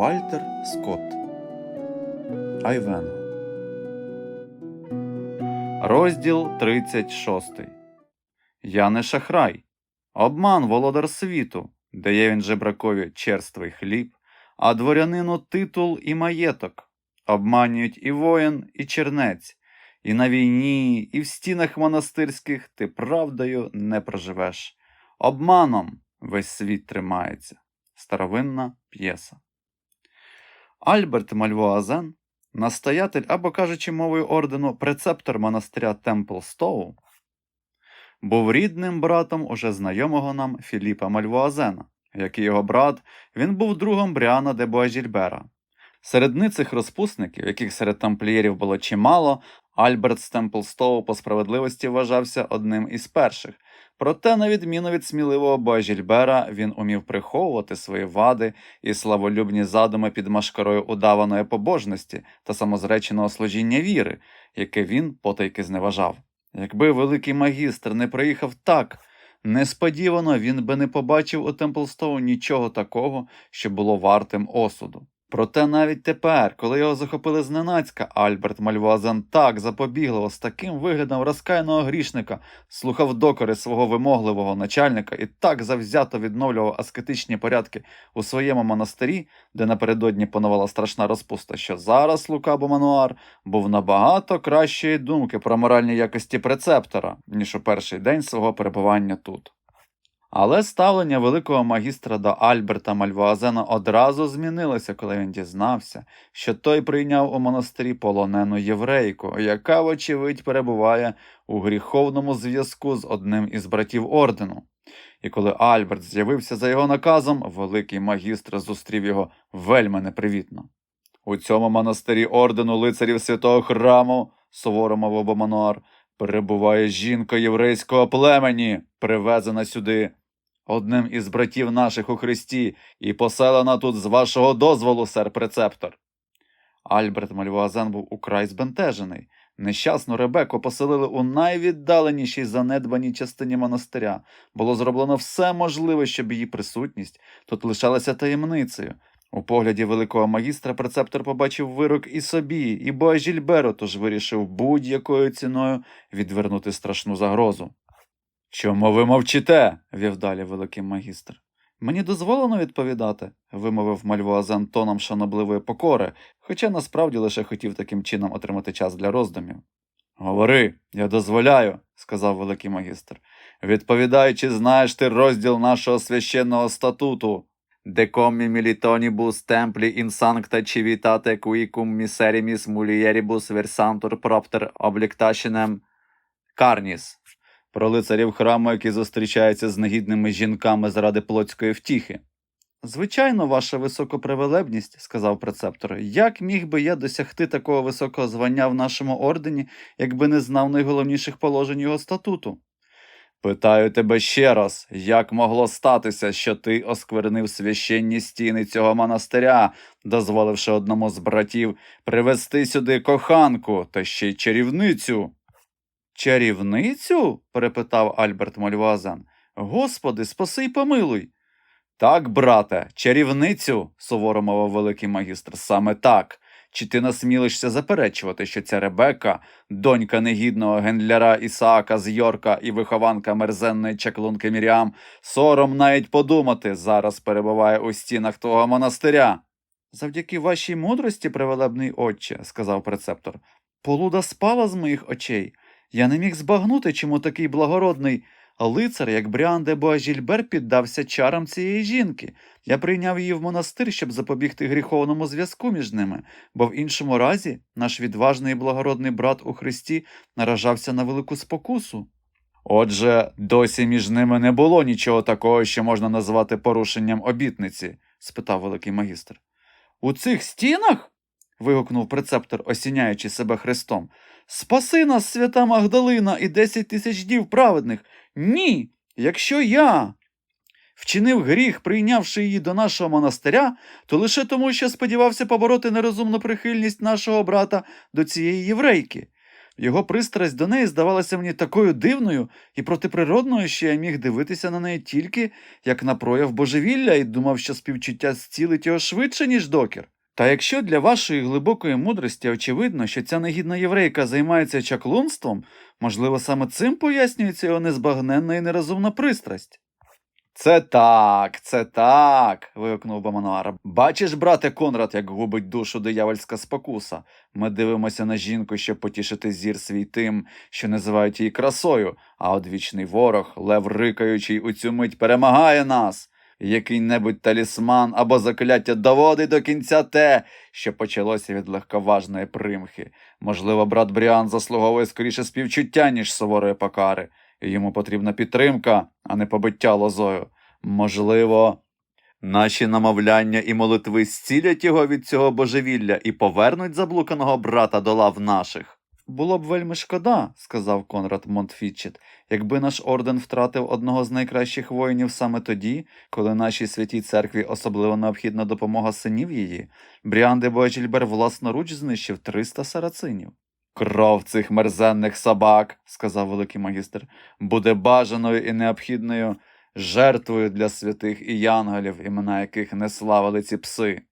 Вальтер Скотт Айвенго Розділ 36 Я не шахрай. Обман володар світу, дає він жебракові черствий хліб, а дворянину титул і маєток. Обманюють і воїн, і чернець, і на війні, і в стінах монастирських ти правдою не проживеш. Обманом весь світ тримається. Старовинна п'єса. Альберт Мальвуазен, настоятель або кажучи мовою ордену прецептор монастиря Темплстоу, був рідним братом уже знайомого нам Філіпа Мальвуазена. Як і його брат, він був другом Бріана де Буажільбера. Серед ницих розпусників, яких серед тамплієрів було чимало, Альберт з Темплстоу по справедливості вважався одним із перших. Проте, на відміну від сміливого Боажільбера, він умів приховувати свої вади і славолюбні задуми під машкарою удаваної побожності та самозреченого служіння віри, яке він потайки зневажав. Якби великий магістр не приїхав так, несподівано він би не побачив у Темплстоу нічого такого, що було вартим осуду. Проте навіть тепер, коли його захопили зненацька, Альберт Мальвуазен так запобігливо з таким виглядом розкаяного грішника слухав докори свого вимогливого начальника і так завзято відновлював аскетичні порядки у своєму монастирі, де напередодні панувала страшна розпуста, що зараз Лука Бомануар був набагато кращої думки про моральні якості прецептора, ніж у перший день свого перебування тут. Але ставлення великого магістра до Альберта Мальвуазена одразу змінилося, коли він дізнався, що той прийняв у монастирі полонену єврейку, яка, вочевидь, перебуває у гріховному зв'язку з одним із братів ордену. І коли Альберт з'явився за його наказом, великий магістр зустрів його вельми непривітно. У цьому монастирі ордену лицарів святого храму, суворо мовив Бомануар, перебуває жінка єврейського племені, привезена сюди одним із братів наших у Христі, і поселена тут з вашого дозволу, сер прецептор. Альберт Мальвуазен був украй збентежений. Нещасну Ребеку поселили у найвіддаленішій занедбаній частині монастиря. Було зроблено все можливе, щоб її присутність тут лишалася таємницею. У погляді великого магістра прецептор побачив вирок і собі, і Боажільберу, тож вирішив будь-якою ціною відвернути страшну загрозу. Чому ви мовчите? вів далі великий магістр. Мені дозволено відповідати, вимовив Мальвуазен тоном шанобливої покори, хоча насправді лише хотів таким чином отримати час для роздумів. Говори, я дозволяю, сказав великий магістр. Відповідай, чи знаєш ти розділ нашого священного статуту. Декомі мілітонібус темплі інсанкта чивітате куїкум місеріміс мулієрібус версантур проптер облікташінем карніс про лицарів храму, які зустрічаються з негідними жінками заради плотської втіхи. Звичайно, ваша високопривелебність, сказав прецептор, як міг би я досягти такого високого звання в нашому ордені, якби не знав найголовніших положень його статуту? Питаю тебе ще раз, як могло статися, що ти осквернив священні стіни цього монастиря, дозволивши одному з братів привезти сюди коханку та ще й чарівницю? Чарівницю? перепитав Альберт Мальвазан. Господи, спаси й помилуй. Так, брате, чарівницю, суворо мовив великий магістр, саме так. Чи ти насмілишся заперечувати, що ця Ребека, донька негідного гендляра Ісаака з Йорка і вихованка мерзенної чаклунки Міріам, сором навіть подумати, зараз перебуває у стінах твого монастиря? Завдяки вашій мудрості, привелебний отче, сказав прецептор, полуда спала з моїх очей. Я не міг збагнути, чому такий благородний лицар, як Бріан де Боажільбер, піддався чарам цієї жінки. Я прийняв її в монастир, щоб запобігти гріховному зв'язку між ними, бо в іншому разі наш відважний і благородний брат у Христі наражався на велику спокусу. Отже, досі між ними не було нічого такого, що можна назвати порушенням обітниці? спитав великий магістр. У цих стінах? вигукнув прецептор, осіняючи себе Христом. Спаси нас, свята Магдалина, і десять тисяч дів праведних. Ні, якщо я вчинив гріх, прийнявши її до нашого монастиря, то лише тому, що сподівався побороти нерозумну прихильність нашого брата до цієї єврейки. Його пристрасть до неї здавалася мені такою дивною і протиприродною, що я міг дивитися на неї тільки як на прояв божевілля і думав, що співчуття зцілить його швидше, ніж докір. Та якщо для вашої глибокої мудрості очевидно, що ця негідна єврейка займається чаклунством, можливо, саме цим пояснюється його незбагненна і нерозумна пристрасть. Це так, це так. вигукнув Бамануар. Бачиш, брате Конрад, як губить душу диявольська спокуса. Ми дивимося на жінку, щоб потішити зір свій тим, що називають її красою, а одвічний ворог, лев рикаючий у цю мить перемагає нас. Який-небудь талісман або закляття доводить до кінця те, що почалося від легковажної примхи. Можливо, брат Бріан заслуговує скоріше співчуття, ніж суворої покари, і йому потрібна підтримка, а не побиття лозою. Можливо, наші намовляння і молитви зцілять його від цього божевілля і повернуть заблуканого брата до лав наших. Було б вельми шкода, сказав Конрад Монтфітчет, якби наш орден втратив одного з найкращих воїнів саме тоді, коли нашій святій церкві особливо необхідна допомога синів її, Бріан де власноруч знищив 300 сарацинів. Кров цих мерзенних собак, сказав великий магістр, буде бажаною і необхідною жертвою для святих і янголів, імена яких не славили ці пси.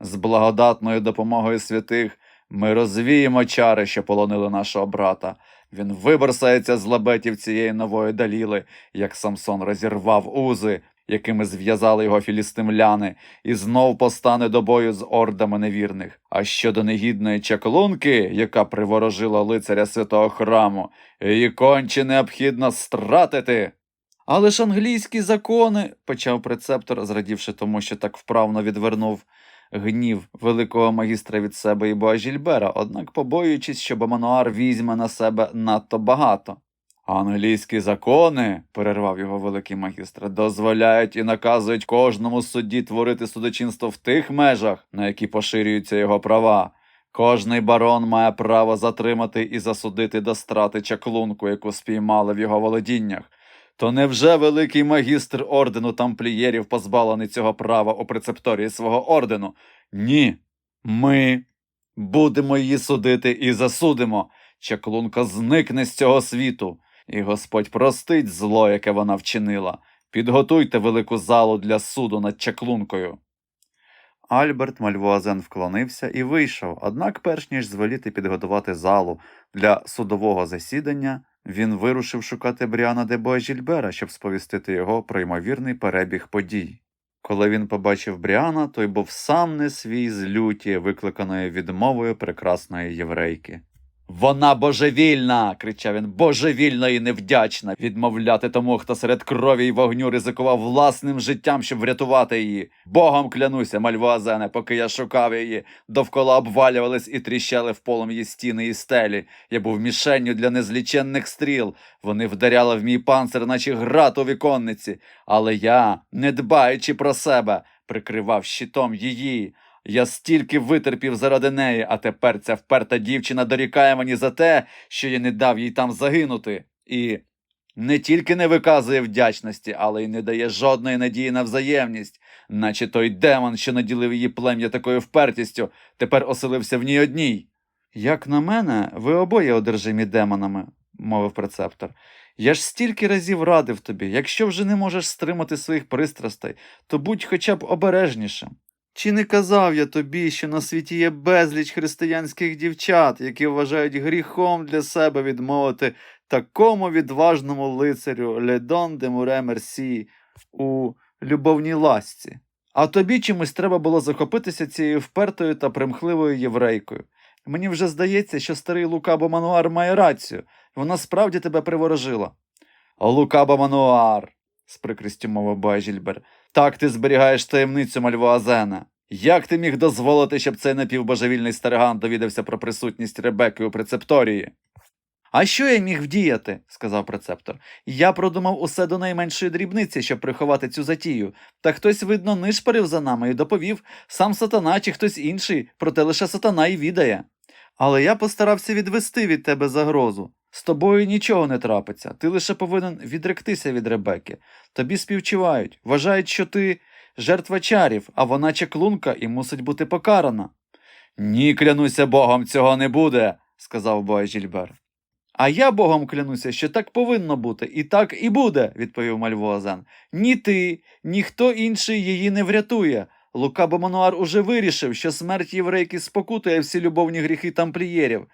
З благодатною допомогою святих ми розвіємо чари, що полонили нашого брата. Він виборсається з лабетів цієї нової даліли, як Самсон розірвав узи, якими зв'язали його філістимляни, і знов постане до бою з ордами невірних. А щодо негідної чаклунки, яка приворожила лицаря святого храму, її конче необхідно стратити. Але ж англійські закони, почав прецептор, зрадівши тому, що так вправно відвернув гнів великого магістра від себе і Боажільбера, однак побоюючись, що Бамануар візьме на себе надто багато. Англійські закони, перервав його великий магістр, дозволяють і наказують кожному судді творити судочинство в тих межах, на які поширюються його права. Кожний барон має право затримати і засудити до страти чаклунку, яку спіймали в його володіннях. То невже великий магістр ордену тамплієрів позбавлений цього права у прецепторії свого ордену? Ні. Ми будемо її судити і засудимо. Чаклунка зникне з цього світу, і Господь простить зло, яке вона вчинила. Підготуйте велику залу для суду над чаклункою. Альберт Мальвуазен вклонився і вийшов, однак, перш ніж звеліти підготувати залу для судового засідання, він вирушив шукати Бріана де Боажільбера, щоб сповістити його про ймовірний перебіг подій. Коли він побачив Бріана, той був сам не свій з люті, викликаної відмовою прекрасної єврейки. Вона божевільна. кричав він, божевільна і невдячна. Відмовляти тому, хто серед крові й вогню ризикував власним життям, щоб врятувати її. Богом клянуся, мальвуазене, поки я шукав її, довкола обвалювались і тріщали в полум'ї стіни і стелі. Я був мішенню для незліченних стріл. Вони вдаряли в мій панцир, наче град у віконниці. Але я, не дбаючи про себе, прикривав щитом її. Я стільки витерпів заради неї, а тепер ця вперта дівчина дорікає мені за те, що я не дав їй там загинути, і не тільки не виказує вдячності, але й не дає жодної надії на взаємність, наче той демон, що наділив її плем'я такою впертістю, тепер оселився в ній одній. Як на мене, ви обоє одержимі демонами, мовив прецептор. Я ж стільки разів радив тобі, якщо вже не можеш стримати своїх пристрастей, то будь хоча б обережнішим. Чи не казав я тобі, що на світі є безліч християнських дівчат, які вважають гріхом для себе відмовити такому відважному лицарю Ледон де Муре Мерсі у любовній ласці? А тобі чимось треба було захопитися цією впертою та примхливою єврейкою. Мені вже здається, що старий Лукабо Мануар має рацію, вона справді тебе приворожила. Лукабо Мануар, з прикрістю мовив Бажільбер, так ти зберігаєш таємницю Мальвуазена. Як ти міг дозволити, щоб цей напівбожевільний стариган довідався про присутність Ребекки у прецепторії? А що я міг вдіяти? сказав прецептор. Я продумав усе до найменшої дрібниці, щоб приховати цю затію. Та хтось, видно, нишпарив за нами і доповів сам сатана чи хтось інший, проте лише сатана й відає. Але я постарався відвести від тебе загрозу. З тобою нічого не трапиться, ти лише повинен відректися від Ребекки. Тобі співчувають, вважають, що ти жертва чарів, а вона чаклунка і мусить бути покарана. Ні, клянуся богом, цього не буде, сказав Боя Жільбер. А я богом клянуся, що так повинно бути, і так і буде, відповів Мальвуазен. Ні ти, ні хто інший її не врятує. Лука Бомануар уже вирішив, що смерть єврейки спокутує всі любовні гріхи тамплієрів.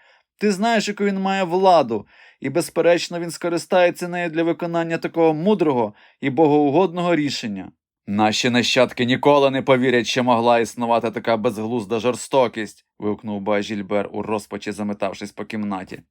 Ти знаєш, яку він має владу, і, безперечно, він скористається нею для виконання такого мудрого і богоугодного рішення. Наші нащадки ніколи не повірять, що могла існувати така безглузда жорстокість. вигукнув Бажільбер у розпачі, заметавшись по кімнаті.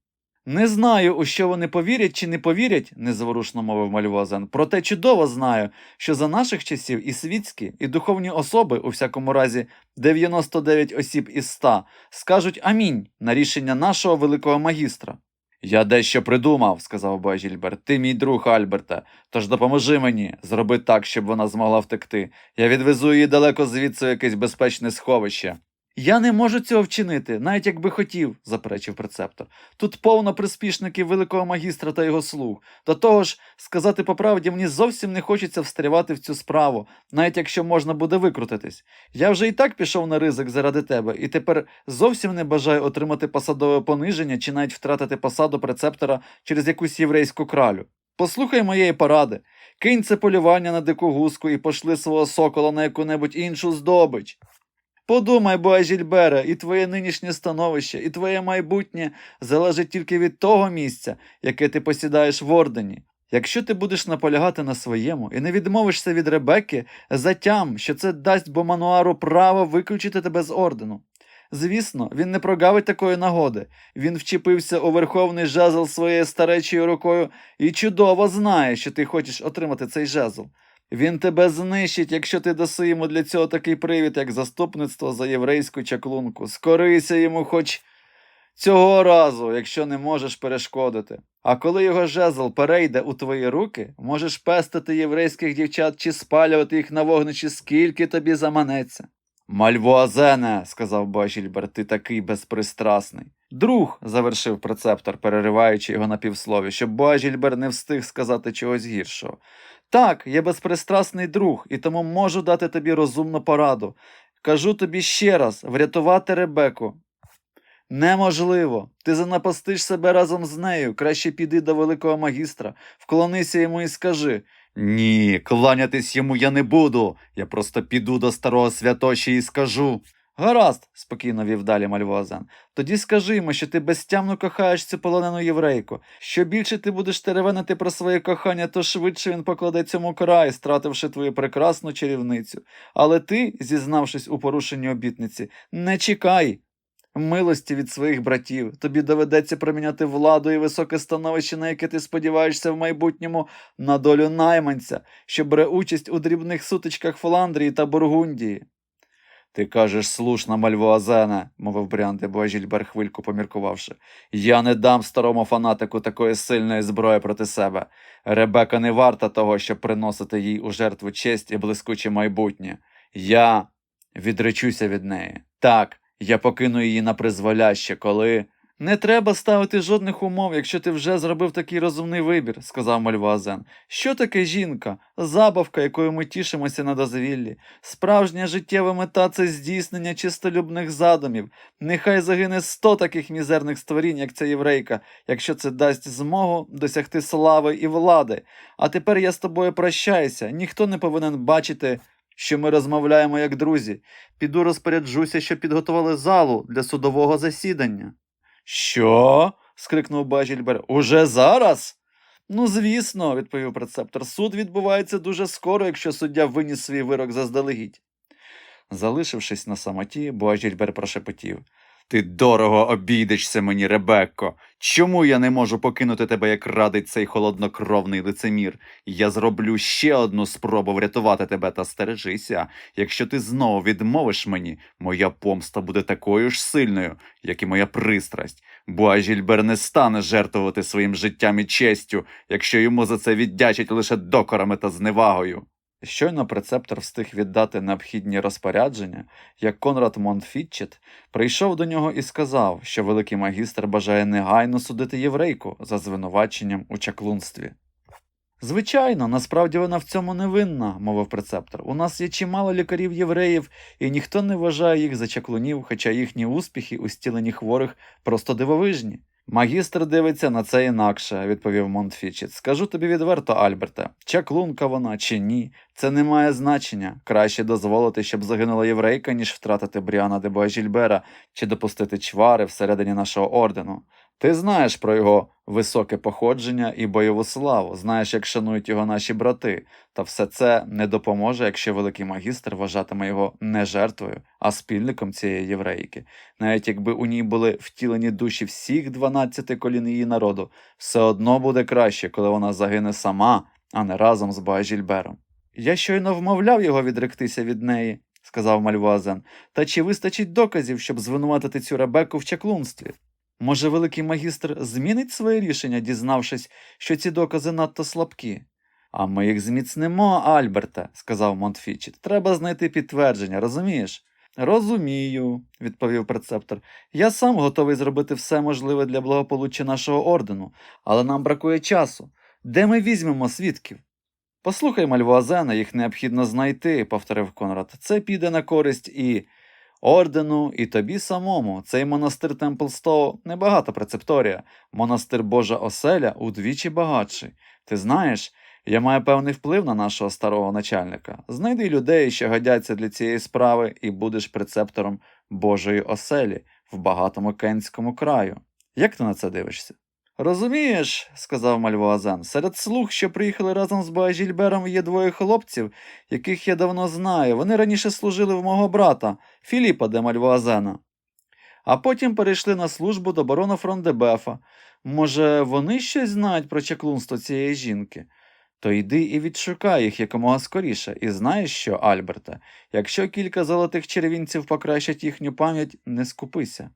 Не знаю, у що вони повірять чи не повірять, незаворушно мовив Мальвозен. Проте чудово знаю, що за наших часів і світські, і духовні особи, у всякому разі 99 осіб із 100, скажуть амінь на рішення нашого великого магістра. Я дещо придумав, сказав Бажільбер. Ти мій друг Альберте, тож допоможи мені, зроби так, щоб вона змогла втекти. Я відвезу її далеко звідси в якесь безпечне сховище. Я не можу цього вчинити, навіть якби хотів, заперечив прецептор. Тут повно приспішників великого магістра та його слуг. До того ж, сказати по правді, мені зовсім не хочеться встрявати в цю справу, навіть якщо можна буде викрутитись. Я вже і так пішов на ризик заради тебе, і тепер зовсім не бажаю отримати посадове пониження чи навіть втратити посаду прецептора через якусь єврейську кралю. Послухай моєї поради, кинь це полювання на дику гуску і пошли свого сокола на яку-небудь іншу здобич. Подумай, бо Жільбере, і твоє нинішнє становище, і твоє майбутнє залежить тільки від того місця, яке ти посідаєш в ордені. Якщо ти будеш наполягати на своєму і не відмовишся від Ребекки, затям, що це дасть Бомануару право виключити тебе з ордену. Звісно, він не прогавить такої нагоди. Він вчепився у верховний жезл своєю старечою рукою і чудово знає, що ти хочеш отримати цей жезл. Він тебе знищить, якщо ти даси йому для цього такий привід, як заступництво за єврейську чаклунку. Скорися йому хоч цього разу, якщо не можеш перешкодити. А коли його жезл перейде у твої руки, можеш пестити єврейських дівчат чи спалювати їх на вогнищі, скільки тобі заманеться. Мальвуазене, сказав Башільбер, ти такий безпристрасний. Друг, завершив прецептор, перериваючи його на півслові, щоб Бажільбер не встиг сказати чогось гіршого. Так, я безпристрасний друг, і тому можу дати тобі розумну пораду. Кажу тобі ще раз врятувати Ребеку. Неможливо. Ти занапастиш себе разом з нею. Краще піди до великого магістра, вклонися йому і скажи. Ні, кланятись йому я не буду. Я просто піду до старого святоші і скажу. Гаразд, спокійно вів далі Мальвуазен. Тоді скажи йому, що ти безтямно кохаєш цю полонену єврейку. Що більше ти будеш теревенити про своє кохання, то швидше він покладе цьому край, стративши твою прекрасну чарівницю. Але ти, зізнавшись у порушенні обітниці, не чекай. Милості від своїх братів, тобі доведеться проміняти владу і високе становище, на яке ти сподіваєшся в майбутньому, на долю найманця, що бере участь у дрібних сутичках Фландрії та Бургундії. Ти кажеш слушна мальвуазена, мовив Бріанте Боажільбер хвильку поміркувавши. Я не дам старому фанатику такої сильної зброї проти себе. Ребека не варта того, щоб приносити їй у жертву честь і блискуче майбутнє. Я відречуся від неї. Так, я покину її на призволяще, коли. Не треба ставити жодних умов, якщо ти вже зробив такий розумний вибір, сказав Мальвуазен. Що таке жінка? Забавка, якою ми тішимося на дозвіллі. Справжня життєва мета це здійснення чистолюбних задумів. Нехай загине сто таких мізерних створінь, як ця єврейка, якщо це дасть змогу досягти слави і влади. А тепер я з тобою прощаюся. Ніхто не повинен бачити. Що ми розмовляємо як друзі. Піду розпоряджуся, щоб підготували залу для судового засідання. Що? скрикнув Бажільбер. Уже зараз? Ну, звісно, відповів прецептор. Суд відбувається дуже скоро, якщо суддя виніс свій вирок заздалегідь. Залишившись на самоті, Божільбер прошепотів. Ти дорого обійдешся мені, Ребекко. Чому я не можу покинути тебе, як радить цей холоднокровний лицемір? Я зроблю ще одну спробу врятувати тебе та стережися. Якщо ти знову відмовиш мені, моя помста буде такою ж сильною, як і моя пристрасть. Бо Ажільбер не стане жертвувати своїм життям і честю, якщо йому за це віддячать лише докорами та зневагою. Щойно прецептор встиг віддати необхідні розпорядження, як Конрад Монфітчет прийшов до нього і сказав, що великий магістр бажає негайно судити єврейку за звинуваченням у чаклунстві. Звичайно, насправді вона в цьому не винна, мовив прецептор. У нас є чимало лікарів євреїв, і ніхто не вважає їх за чаклунів, хоча їхні успіхи у стіленні хворих просто дивовижні. Магістр дивиться на це інакше, відповів Монтфічіт. Скажу тобі відверто, Альберте, чаклунка вона чи ні, це не має значення. Краще дозволити, щоб загинула єврейка, ніж втратити Бріана де Божільбера чи допустити чвари всередині нашого ордену. Ти знаєш про його високе походження і бойову славу, знаєш, як шанують його наші брати, та все це не допоможе, якщо великий магістр вважатиме його не жертвою, а спільником цієї єврейки. Навіть якби у ній були втілені душі всіх дванадцяти колін її народу, все одно буде краще, коли вона загине сама, а не разом з Боажільбером. Я щойно вмовляв його відректися від неї, сказав Мальвуазен. Та чи вистачить доказів, щоб звинуватити цю Ребекку в чаклунстві? Може, великий магістр змінить своє рішення, дізнавшись, що ці докази надто слабкі? А ми їх зміцнимо, Альберте, сказав Монтфічіт. Треба знайти підтвердження, розумієш? Розумію, відповів прецептор. Я сам готовий зробити все можливе для благополуччя нашого ордену, але нам бракує часу. Де ми візьмемо свідків? Послухай, Мальвуазена, їх необхідно знайти, повторив Конрад. Це піде на користь і ордену, і тобі самому. Цей монастир Темплстоу небагата прецепторія. Монастир Божа оселя удвічі багатший. Ти знаєш, я маю певний вплив на нашого старого начальника. Знайди людей, що годяться для цієї справи, і будеш прецептором Божої оселі в багатому кенському краю. Як ти на це дивишся? Розумієш, сказав Мальвуазен, серед слуг, що приїхали разом з Боажільбером, є двоє хлопців, яких я давно знаю. Вони раніше служили в мого брата, Філіпа де Мальвуазена. А потім перейшли на службу до барона Фрондебефа. Може, вони щось знають про чаклунство цієї жінки? То йди і відшукай їх якомога скоріше. І знаєш що, Альберте, якщо кілька золотих червінців покращать їхню пам'ять, не скупися.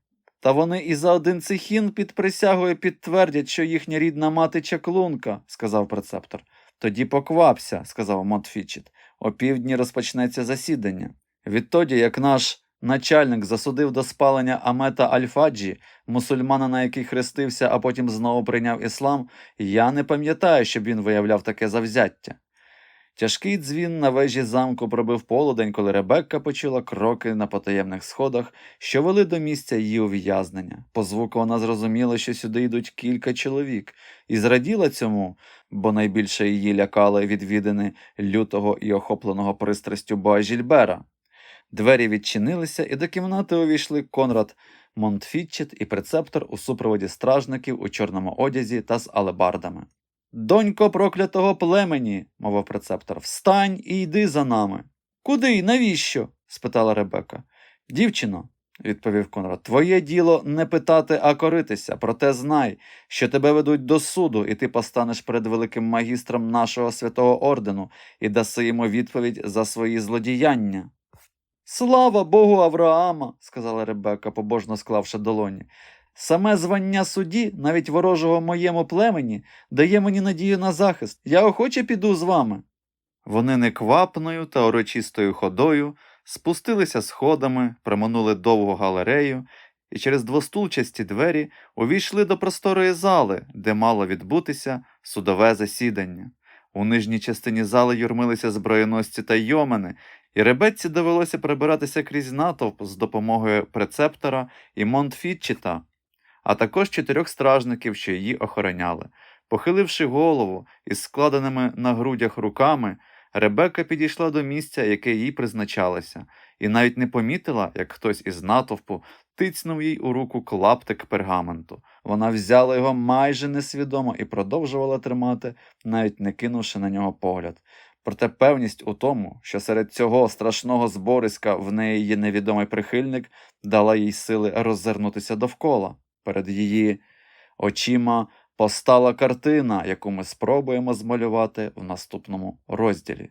Та вони і за один цихін під присягою підтвердять, що їхня рідна мати чаклунка, сказав прецептор. Тоді поквапся, сказав Монтфічіт. О півдні розпочнеться засідання. Відтоді, як наш начальник засудив до спалення Амета Альфаджі, мусульмана, на який хрестився, а потім знову прийняв іслам, я не пам'ятаю, щоб він виявляв таке завзяття. Тяжкий дзвін на вежі замку пробив полудень, коли Ребекка почула кроки на потаємних сходах, що вели до місця її ув'язнення. По звуку вона зрозуміла, що сюди йдуть кілька чоловік, і зраділа цьому, бо найбільше її лякали відвідини лютого і охопленого пристрастю Боажільбера. Двері відчинилися, і до кімнати увійшли Конрад Монтфітчет і прецептор у супроводі стражників у чорному одязі та з алебардами. Донько проклятого племені, мовив прецептор, встань і йди за нами. Куди? Навіщо? спитала Ребека. Дівчино, відповів Конрад, твоє діло не питати, а коритися. Проте знай, що тебе ведуть до суду, і ти постанеш перед великим магістром нашого святого ордену і даси йому відповідь за свої злодіяння. Слава Богу Авраама, сказала Ребека, побожно склавши долоні. Саме звання судді, навіть ворожого моєму племені, дає мені надію на захист. Я охоче піду з вами. Вони неквапною та урочистою ходою спустилися сходами, проминули довгу галерею і через двостулчасті двері увійшли до просторої зали, де мало відбутися судове засідання. У нижній частині зали юрмилися зброєносці та йомени, і ребекці довелося прибиратися крізь натовп з допомогою прецептора і Монтфітчіта, а також чотирьох стражників, що її охороняли. Похиливши голову із складеними на грудях руками, Ребека підійшла до місця, яке їй призначалося, і навіть не помітила, як хтось із натовпу тицнув їй у руку клаптик пергаменту. Вона взяла його майже несвідомо і продовжувала тримати, навіть не кинувши на нього погляд. Проте певність у тому, що серед цього страшного збориська в неї є невідомий прихильник, дала їй сили роззирнутися довкола. Перед її очима постала картина, яку ми спробуємо змалювати в наступному розділі.